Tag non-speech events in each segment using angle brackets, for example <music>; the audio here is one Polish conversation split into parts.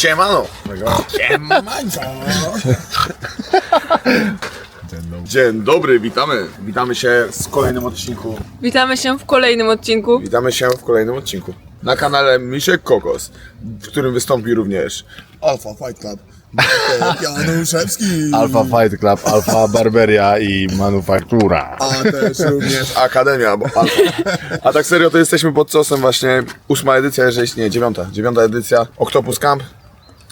Siemano! Dzień dobry, witamy. Witamy się z kolejnym odcinku. Witamy się w kolejnym odcinku. Witamy się w kolejnym odcinku. Na kanale Misiek Kokos, w którym wystąpi również Alpha Fight Club. Bartek Januszewski. Alpha Fight Club, Alpha Barberia i Manufaktura. A też również Akademia, bo Alfa. A tak serio to jesteśmy pod cosem właśnie ósma edycja, jeżeli nie, dziewiąta. Dziewiąta edycja Octopus Camp.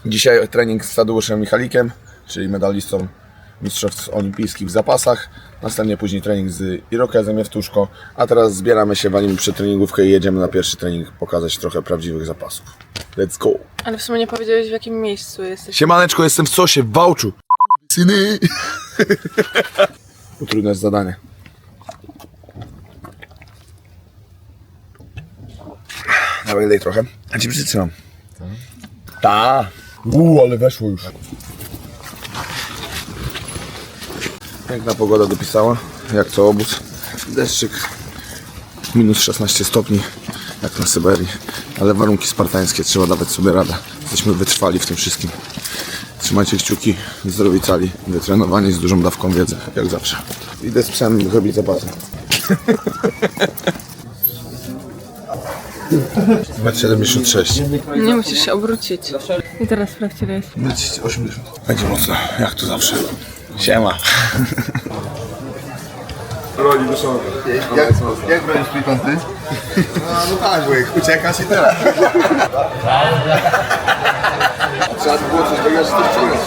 Dzisiaj trening z Tadeuszem Michalikiem, czyli medalistą mistrzostw olimpijskich w zapasach. Następnie później trening z Irokezem Jewtuszko. A teraz zbieramy się, walimy przed treningówkę i jedziemy na pierwszy trening pokazać trochę prawdziwych zapasów. Let's go! Ale w sumie nie powiedziałeś w jakim miejscu jesteś. Siemaneczko, jestem w sosie, w Wałczu. Syny! <laughs> Utrudniasz zadanie. Dawaj, daj trochę. A ci przytrzymam. Ta. Uuu, ale weszło już. Piękna pogoda dopisała, jak co obóz. Deszczyk. Minus 16 stopni, jak na Syberii. Ale warunki spartańskie, trzeba dawać sobie radę. Jesteśmy wytrwali w tym wszystkim. Trzymajcie kciuki, zdrowi cali, wytrenowani z dużą dawką wiedzy, jak zawsze. Idę z psem zrobić zapasy. <laughs> Metr 76. Nie musisz się obrócić. I teraz sprawdź ile jest. Metr 80. Będzie mocno, jak to zawsze. Siema. Roli wysoko. Jak, jak bronisz trójkąty? No, no tak, wujek, uciekasz i tyle. Trzeba było coś takiego, że to wciągnąć.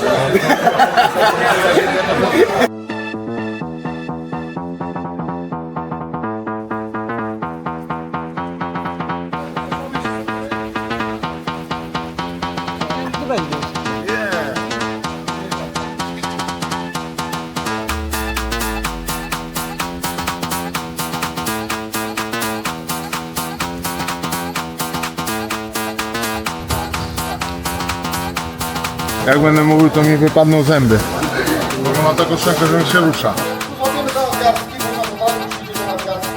Jak będę mówił, to mi wypadną zęby. Bo ma taką szczękę, że on się rusza.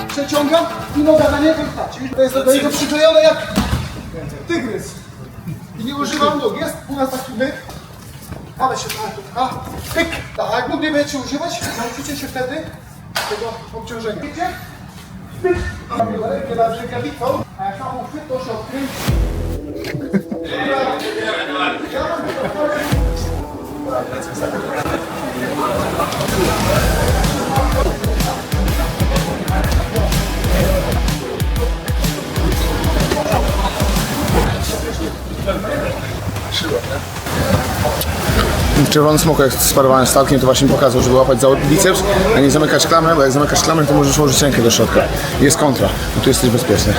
Przeciągam i noga na niego i patrz. To jest do niego przyklejone jak tygrys. I nie używam nóg. Jest u nas taki myk. Ale się trochę a pyk. Tak, jak nóg nie będziecie używać, nauczycie się wtedy tego obciążenia. Widzicie? Pyk. Rękę nad rękawicą, a jak tam uchwyt, to się odkręci. Czerwony smok jak sparowany z statkiem to właśnie pokazał, żeby łapać za biceps, a nie zamykać klamrę, bo jak zamykasz klamrę to możesz włożyć rękę do środka. Jest kontra, bo tu jesteś bezpieczny.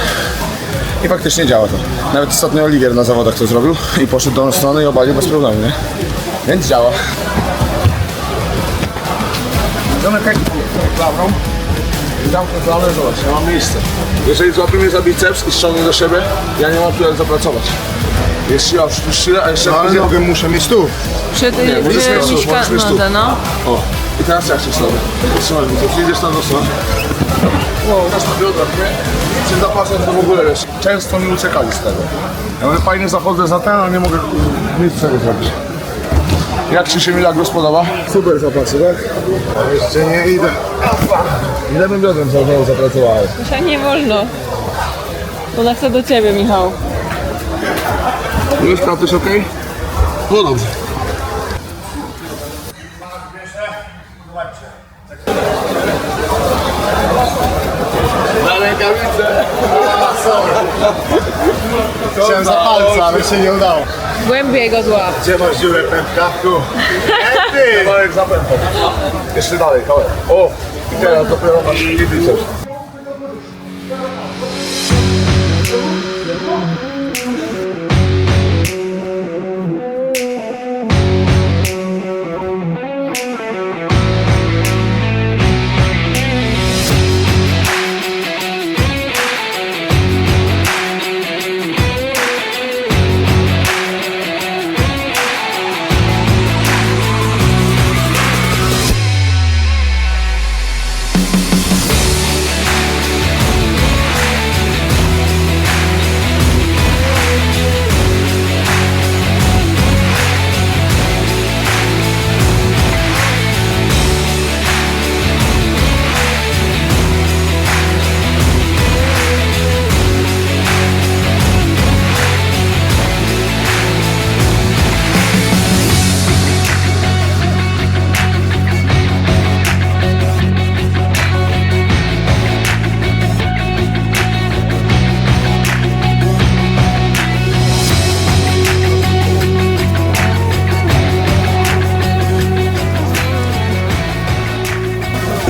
I faktycznie działa to. Nawet ostatnio Oliwier na zawodach to zrobił i poszedł do tą stronę i obalił bez problemu, nie? Więc działa. Zamykaj klamrą i zamknę klamrę, zobacz, ja mam miejsce. Jeżeli złapie mnie za biceps i ściągnie do siebie, ja nie mam tu jak zapracować. Jest siła, siła, a jeszcze No ale nogę muszę mieć tu. Przed Nie, możesz mieć tu, miśka możesz mieć tu. nodze, no. O, i teraz jak się sobie. Trzymaj mi to, przyjdziesz na nosą. Wow. Teraz na biodra, nie? Czy zapasem to w ogóle wiesz, często mi uciekali z tego. Ja mówię, fajnie zachodzę za ten, ale nie mogę nic z tego zrobić. Jak Ci się Milagros podoba? Super zapasy, tak? Jeszcze nie idę. Ile bym biodrem znowu zapracowałem? Myślę, nie wolno. Ona chce do ciebie, Michał. Już jest okej? No dobrze. Chciałem za palca, ale się nie udało. Głębiej go złap. Gdzie masz dziurę pępka? Tu. Ety! Kawałek zapętą. Jeszcze dalej, kawałek. O! I teraz dopiero masz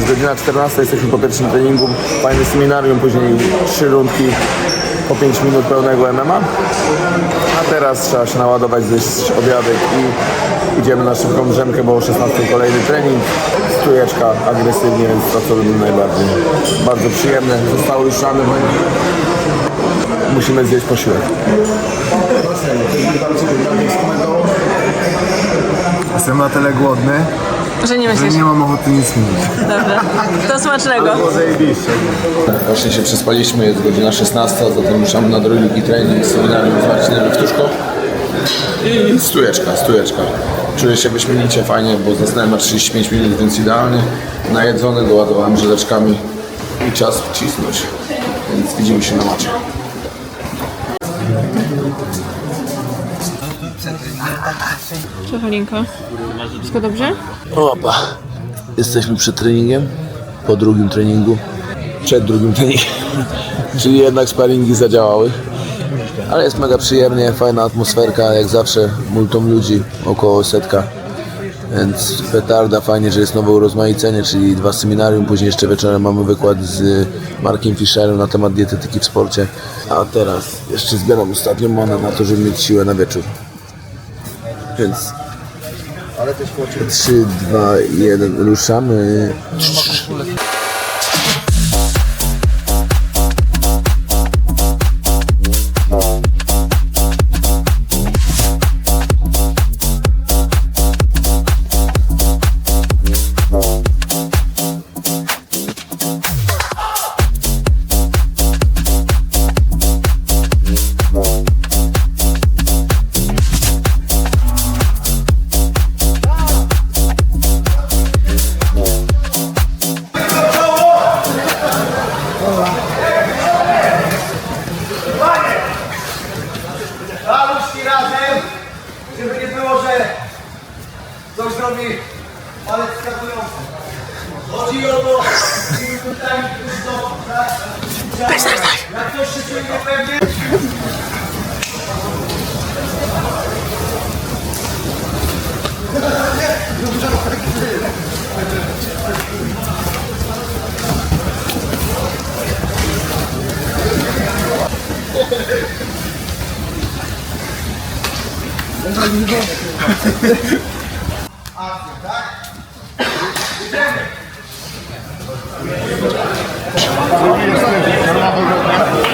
biceps. godzina 14, jesteśmy po pierwszym treningu, fajne seminarium, później trzy rundki po 5 minut pełnego MMA. A teraz trzeba się naładować, zjeść obiadek i idziemy na szybką drzemkę, bo o 16 kolejny trening. Stujeczka agresywnie, więc to co lubimy najbardziej. Bardzo przyjemne, zostało już rany, musimy zjeść posiłek. Jestem na tyle głodny, Że nie że myślisz. nie mam ochoty nic mówić. Dobra. To smacznego. Właśnie się przespaliśmy, jest godzina 16, zatem ruszamy na drugi trening z seminarium z Marcinem Wtuszko. I stujeczka, stujeczka. Czuję się wyśmienicie, fajnie, bo zasnąłem na 35 minut, więc idealnie. Najedzony, doładowałem żeleczkami i czas wcisnąć. Więc widzimy się na macie. Co, Halinka? Wszystko dobrze? Opa. Jesteśmy przed treningiem, po drugim treningu, przed drugim treningiem. <laughs> Czyli jednak sparingi zadziałały. Ale jest mega przyjemnie, fajna atmosferka, jak zawsze, multum ludzi, około setka. Więc petarda, fajnie, że jest nowe urozmaicenie, czyli dwa seminarium, później jeszcze wieczorem mamy wykład z Markiem Fischerem na temat dietetyki w sporcie. A teraz jeszcze zbieram ostatnią manę na to, żeby mieć siłę na wieczór. Więc 3, 2, 1, ruszamy.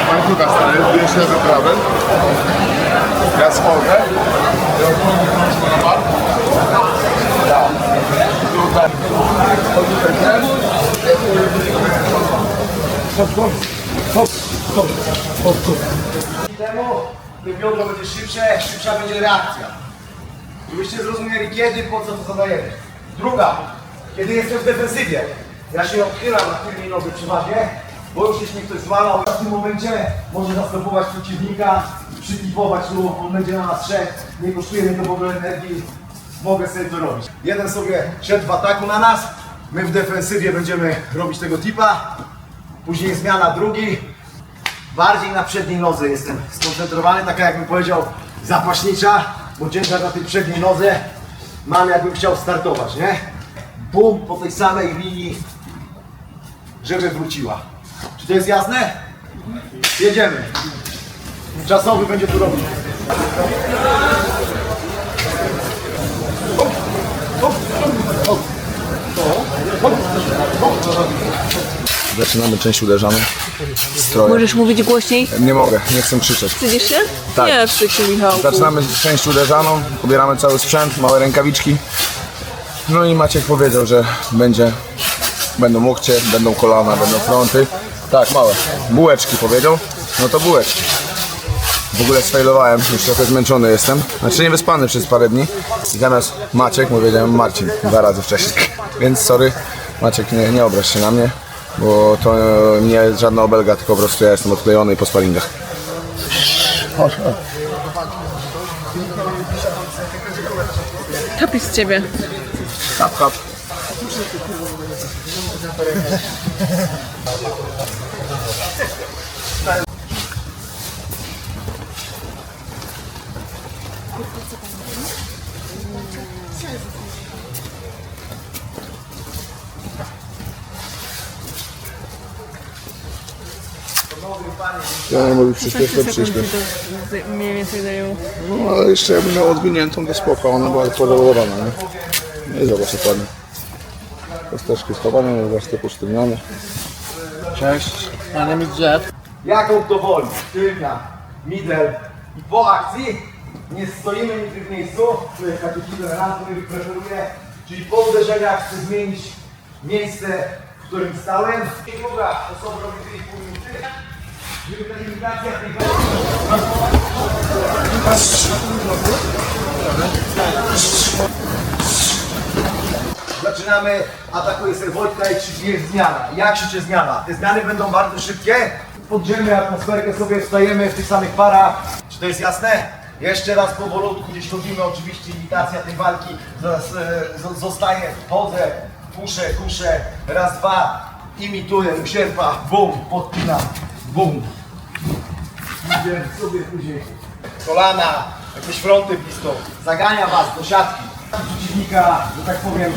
Łańcucha stary, bierz lewy prawy. Ja schodzę. temu tym biodro będzie szybsze, szybsza będzie reakcja. Żebyście zrozumieli kiedy, po co to zadajemy. Druga, kiedy jestem w defensywie. Ja się odchylam na tylnej nodze przeważnie, bo już jeśli ktoś złamał, w tym momencie może zastępować przeciwnika, przykipować tu, on będzie na nas szedł, nie kosztuje mnie to w ogóle energii, mogę sobie to robić. Jeden sobie szedł w ataku na nas, my w defensywie będziemy robić tego tipa, później zmiana drugi, bardziej na przedniej nodze jestem skoncentrowany, taka jakbym powiedział zapaśnicza, bo ciężar na tej przedniej nodze mam jakbym chciał startować, nie? Bum, po tej samej linii, żeby wróciła. Czy to jest jasne? Jedziemy. Czasowy będzie tu robić. Zaczynamy część uderzaną. Stroje. Możesz mówić głośniej? Nie mogę, nie chcę krzyczeć. Wstydzisz się? Tak. Nie, wstydź się, Michałku. Zaczynamy część uderzaną, pobieramy cały sprzęt, małe rękawiczki. No i Maciek powiedział, że będzie, będą łokcie, będą kolana, będą fronty. Tak, małe. Bułeczki powiedział, no to bułeczki. W ogóle sfailowałem, już trochę zmęczony jestem. Znaczy niewyspany przez parę dni. I zamiast Maciek, powiedziałem Marcin dwa razy wcześniej. <laughs> Więc sorry, Maciek, nie, nie obraź się na mnie, bo to nie jest żadna obelga, tylko po prostu ja jestem odklejony i po sparingach. Kapis z ciebie. Hap, hap. Ja mówi przyspiesz, to przyspiesz. sekund ci to z- mniej więcej zajęło. No ale jeszcze jakbym miał odwiniętą, to spoko, ona była podolowana, nie? No i zobacz, dokładnie. Kosteczki schowane, warstwy posztywnione. Cześć, my name is Jeff. Jaką to woli? Tylnia, middle i po akcji nie stoimy nigdy w miejscu, to jest taki jeden raz, który czyli po uderzeniach chcę zmienić miejsce, w którym stałem. I druga osoba robi 2,5 minuty, Zaczynamy, atakuje sobie Wojtka i krzyczy jest zmiana. Jak krzyczy zmiana? Te zmiany będą bardzo szybkie. Poddziemy atmosferkę sobie, wstajemy w tych samych parach. Czy to jest jasne? Jeszcze raz powolutku, gdzieś robimy oczywiście imitacja tej walki. E, z- Zostaję, chodzę, kuszę, kuszę. Raz, dwa, imituję, usierpa, bum, podpinam, bum. Idę sobie później kolana, jakieś fronty blisko, zagania was do siatki. Przeciwnika, że tak powiem,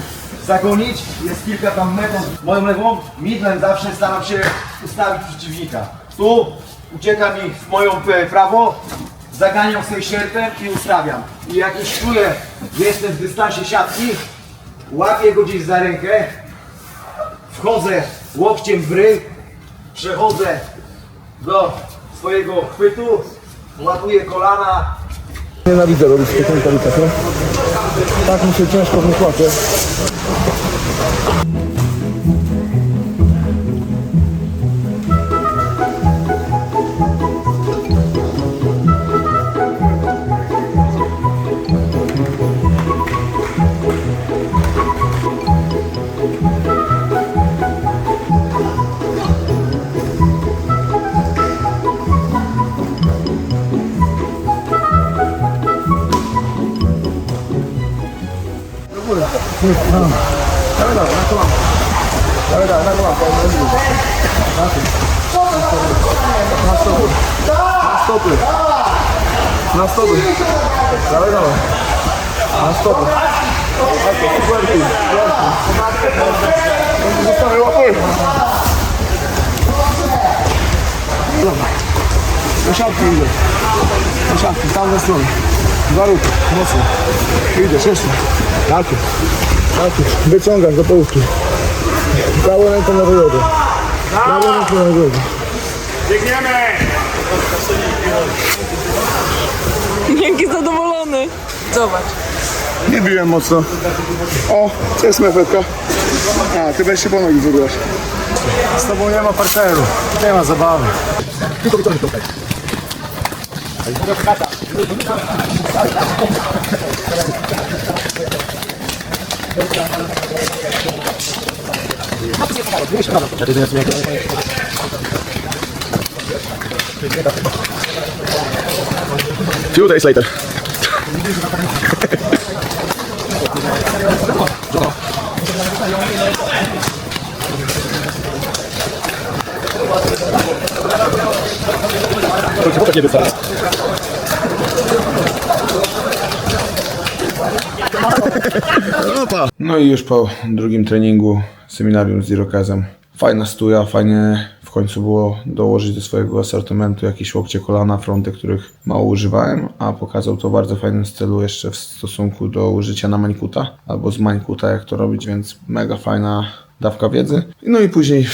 zagonić. Jest kilka tam metod. Moją lewą midlem zawsze staram się ustawić przeciwnika. Tu ucieka mi w moją e, prawo, zaganiam sobie sierpem i ustawiam. I jak już czuję, jestem w dystansie siatki, łapię go gdzieś za rękę, wchodzę łokciem w ryj, przechodzę do swojego chwytu, ładuję kolana, Nienawidzę robić takie rękawicach, Tak mi się ciężko w. Lasciati, lasciati, stanno solo, guarda, mosso, chiude, sesto, l'altro. Tak. Wyciągasz do połówki. Prawą ręką na wygodę. Prawą ręką na wygodę. Jaki zadowolony. Zobacz. Nie biłem mocno. O, to jest mefetka. A, ty weź się po nogi wybierasz. Z tobą nie ma parteru, nie ma zabawy. Few days later. Только вот такие детали. No i już po drugim treningu seminarium z Irokazem. Fajna stuja, fajnie w końcu było dołożyć do swojego asortymentu jakieś łokcie kolana, fronty, których mało używałem, a pokazał to w bardzo fajnym stylu jeszcze w stosunku do użycia na mańkuta, albo z mańkuta jak to robić, więc mega fajna dawka wiedzy. No i później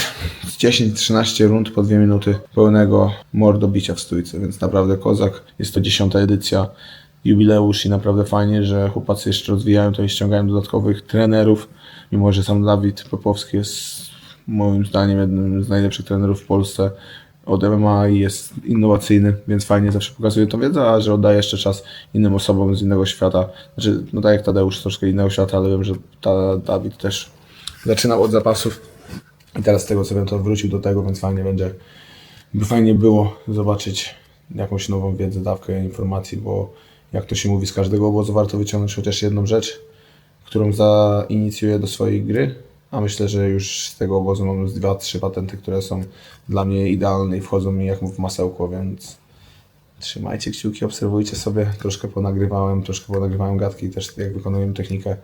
z 10-13 rund po 2 minuty pełnego mordobicia w stójce, więc naprawdę kozak. Jest to dziesiąta edycja jubileusz i naprawdę fajnie, że chłopacy jeszcze rozwijają to i ściągają dodatkowych trenerów, mimo że sam Dawid Popowski jest moim zdaniem jednym z najlepszych trenerów w Polsce od MMA i jest innowacyjny, więc fajnie zawsze pokazuje tą wiedzę, a że oddaje jeszcze czas innym osobom z innego świata. Znaczy, no tak jak Tadeusz, troszkę innego świata, ale wiem, że ta, Dawid też zaczynał od zapasów i teraz z tego co wiem, to wrócił do tego, więc fajnie będzie, by fajnie było zobaczyć jakąś nową wiedzę, dawkę informacji, bo jak to się mówi, z każdego obozu warto wyciągnąć chociaż jedną rzecz, którą zainicjuję do swojej gry, a myślę, że już z tego obozu mam już dwa, trzy patenty, które są dla mnie idealne i wchodzą mi jak w masełko, więc trzymajcie kciuki, obserwujcie sobie, troszkę ponagrywałem, troszkę ponagrywałem gadki też jak wykonujemy technikę.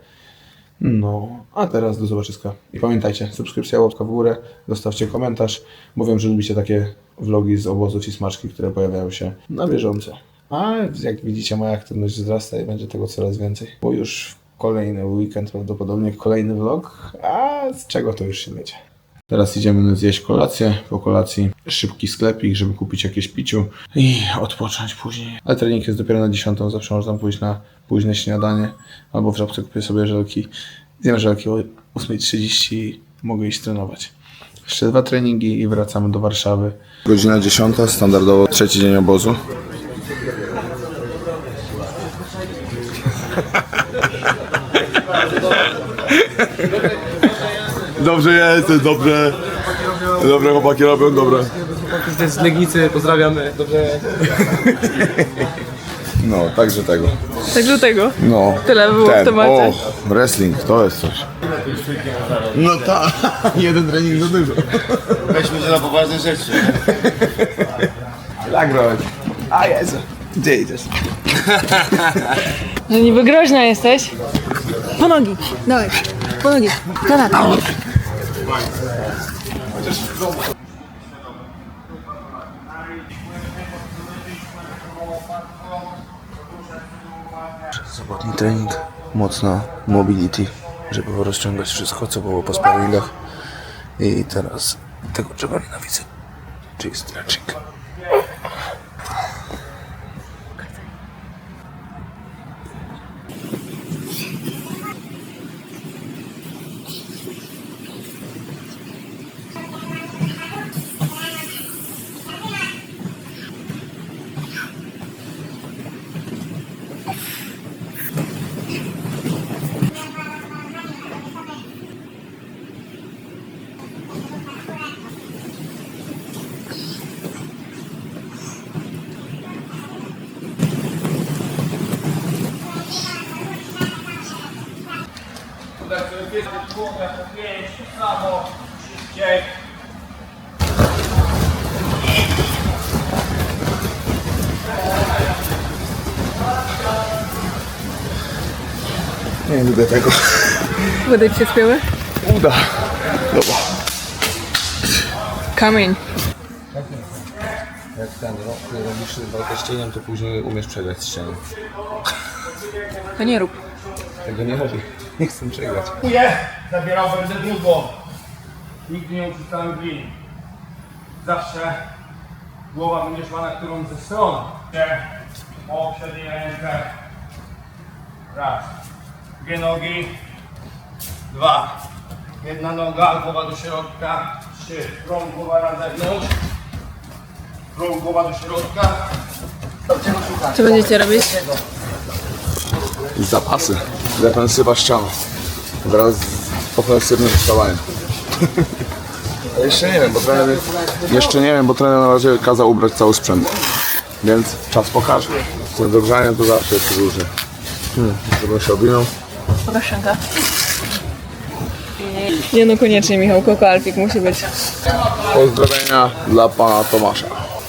No, a teraz do zobaczyska. I pamiętajcie, subskrypcja, łapka w górę, zostawcie komentarz, bo wiem, że lubicie takie vlogi z obozu ci smaczki, które pojawiają się na bieżąco. A jak widzicie, moja aktywność wzrasta i będzie tego coraz więcej. Bo już kolejny weekend, prawdopodobnie kolejny vlog, a z czego to już się wiecie. Teraz idziemy zjeść kolację. Po kolacji szybki sklepik, żeby kupić jakieś piciu i odpocząć później. Ale trening jest dopiero na 10, zawsze można pójść na późne śniadanie albo w żabce kupię sobie żelki. Zjem żelki o 8.30 i mogę iść trenować. Jeszcze dwa treningi i wracamy do Warszawy. Godzina 10, standardowo trzeci dzień obozu. Dobrze jest, dobrze. Dobre chłopaki robią, dobre. z Legnicy, pozdrawiamy. Dobrze. No, także tego. Także tego. No. Tyle było w temacie. o, wrestling, to jest coś. No tak, <laughs> jeden trening za dużo. Weźmy się na poważne rzeczy. Tak robić. A Jezu, gdzie idziesz? Że niby groźna jesteś. Po nogi, dawaj, po nogi, kanapę. Sobotni trening, mocna mobility, żeby rozciągać wszystko, co było po sparingach. I teraz tego, czego nienawidzę, czyli stretching. Nie lubię tego. Wody ci się spięły? Uda. Dobra. Kamień. Jak ten rok robisz walkę z cieniem, to później umiesz przegrać z cieniem. To nie rób. Tego nie robię. Nie chcę przegrać. Nie, zabierał będę długo. Nigdy nie uczytałem glin. Zawsze głowa będzie szła na którą ze stron. O przedniej rękę. Raz. Dwie nogi. Dwa. Jedna noga, głowa do środka. Trzy. Prąd głowa na zewnątrz. Prąd głowa do środka. Co będziecie robić? Zapasy. Defensywa ściana. Wraz z ofensywnym wstawaniem. Jeszcze nie wiem, bo trener... Jeszcze nie wiem, bo trener na razie kazał ubrać cały sprzęt. Więc czas pokaże. Z tym dogrzaniem to zawsze jest różnie. Hmm, żebym się obwinął. Pokaż szynkę. Nie no, koniecznie Michał, Koko Alfik musi być. Pozdrowienia dla pana Tomasza.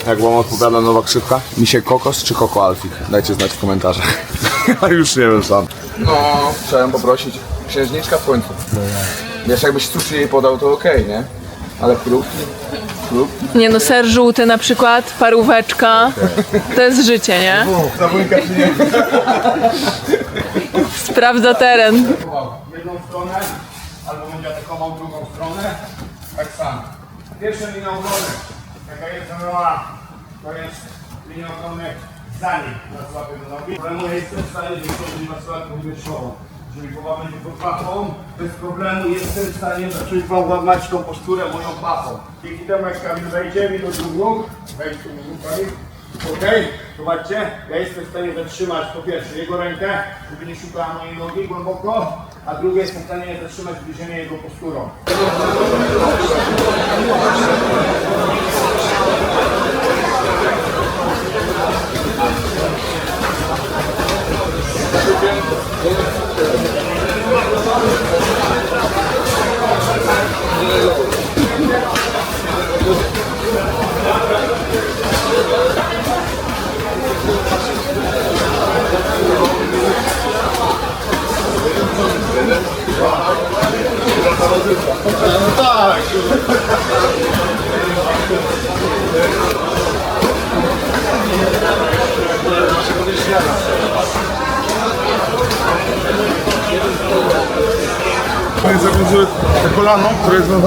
Jak wam odpowiada nowa krzywka? Misie Kokos czy Koko Alfik? Dajcie znać w komentarzach. <laughs> Ja już nie wiem sam. No, chciałem poprosić. Księżniczka w końcu. Wiesz, jakbyś sushi jej podał, to okej, nie? Ale próbki? Próbki? Nie no, ser żółty na przykład, paróweczka. To jest życie, nie? Sprawdza teren. jedną stronę, albo będzie atakował drugą stronę, tak samo. Pierwsza linia obrony, jaka jest zanęła, to jest linia obrony nim, na słabie do nogi. Problemu jestem w stanie wyciągnąć na słabę powietrzową. Jeżeli głowa będzie pod pachą, bez problemu jestem w stanie zacząć łamać tą posturę moją pachą. Dzięki temu jak Kamil wejdzie mi do dwóch wejdź tu mi Okej, zobaczcie, ja jestem w stanie zatrzymać po pierwsze jego rękę, żeby nie szukała mojej nogi głęboko, a drugie jestem w stanie zatrzymać zbliżenie jego posturą.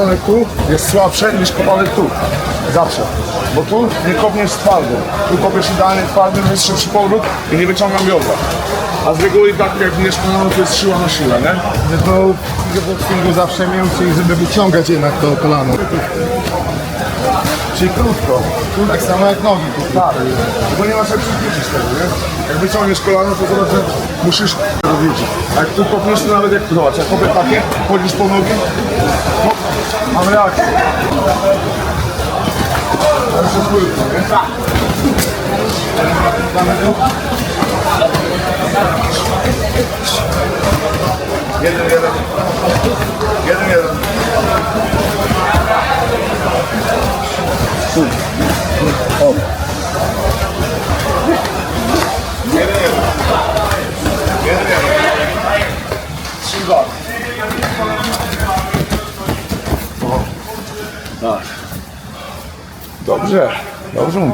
Związane tu, jest słabsze niż kopane tu. Zawsze. Bo tu nie kopniesz twardo. Tu kopiesz idealnie twardy, jest szybszy powrót i nie wyciągam biodra. A z reguły tak jak bierz kolano, to jest siła na siłę, nie? To w boxingu zawsze miał czyli żeby wyciągać jednak to kolano. Czyli krótko. Tak samo jak nogi. Tu. Tak. Bo nie masz jak przyspieszyć tego, nie? Jak wyciągniesz kolano, to zobacz, że musisz robić. A jak tu kopniesz, to nawet jak zobacz, jak kopię takie, chodzisz po nogi, hop, mam reakcję. Jeszcze krótko, nie? Jeden, jeden. Jeden, jeden. Jeden, jeden. Jeden, jeden. Trzy, dwa. O. Tak. Dobrze, dobrze mu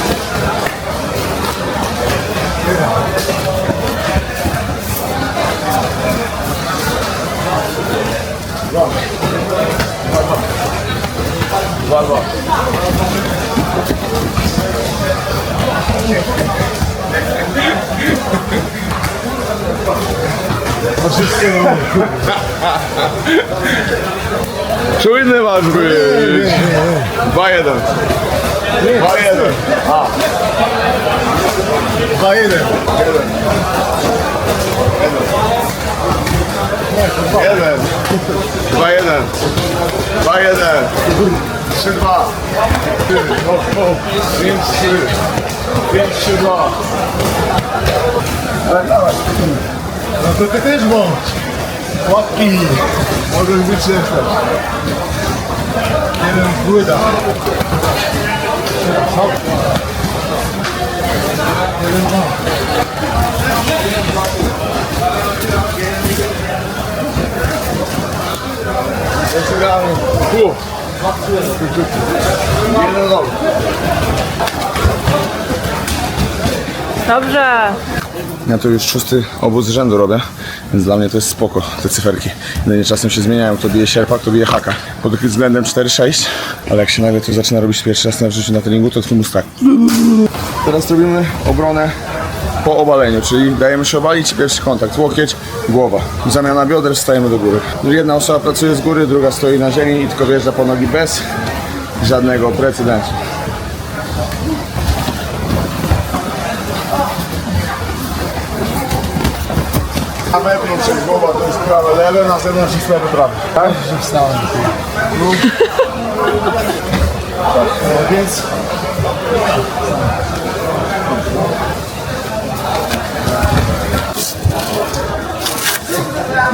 Czujny masz być. 2-1. Nie, 2-1. A. 2-1. 1. 1. 2-1. 2-1. 3-2. 5-3. szuka, No to Możesz być. Jeden płyta. Tu. Jeden. Dobrze. Ja to już szósty obóz rzędu robię, więc dla mnie to jest spoko, te cyferki. Jedynie czasem się zmieniają, to bije sierpak, to bije haka. Pod względem 4-6, ale jak się nagle to zaczyna robić pierwszy raz na życiu na treningu, to twój mózg tak. Teraz robimy obronę po obaleniu, czyli dajemy się obalić, pierwszy kontakt, łokieć, głowa. Zamiana bioder, wstajemy do góry. Jedna osoba pracuje z góry, druga stoi na ziemi i tylko wjeżdża po nogi bez żadnego precedensu. Na wewnątrz jest głowa, to jest prawe, lewe, na zewnątrz jest lewe, prawe. Tak? Że wstałem. No, Więc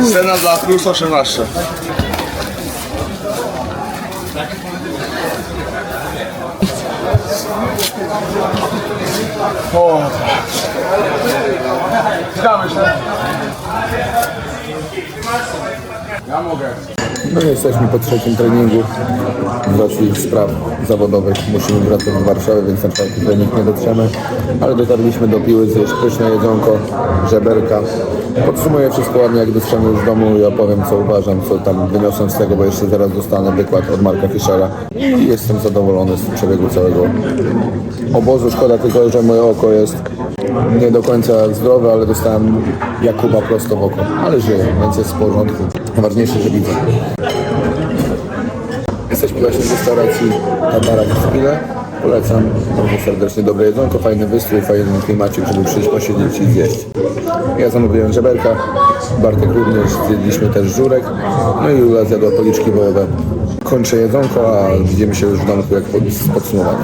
Scena dla plus 18. O, Witamy się. Ja mogę. No jesteśmy po trzecim treningu. Z spraw zawodowych. Musimy wracać do Warszawy, więc na czwarty trening nie dotrzemy. Ale dotarliśmy do Piły, zjeść pyszne jedzonko, żeberka. Podsumuję wszystko ładnie, jak dotrzemy już domu i opowiem, co uważam, co tam wyniosłem z tego, bo jeszcze zaraz dostanę wykład od Marka Fischera. I jestem zadowolony z przebiegu całego obozu. Szkoda tylko, że moje oko jest nie do końca zdrowe, ale dostałem Jakuba prosto w oko. Ale żyję, więc jest w porządku. Ważniejsze, że widzę. Jesteśmy właśnie w restauracji Tatarak w Spile. Polecam bardzo serdecznie dobre jedzonko, fajny wystrój, fajny klimacik, żeby przyjść posiedzieć i zjeść. Ja zamówiłem żeberka, Bartek również, zjedliśmy też żurek, no i Ula zjadła policzki wołowe. Kończę jedzonko, a widzimy się już w domku jak pod, podsumowanie.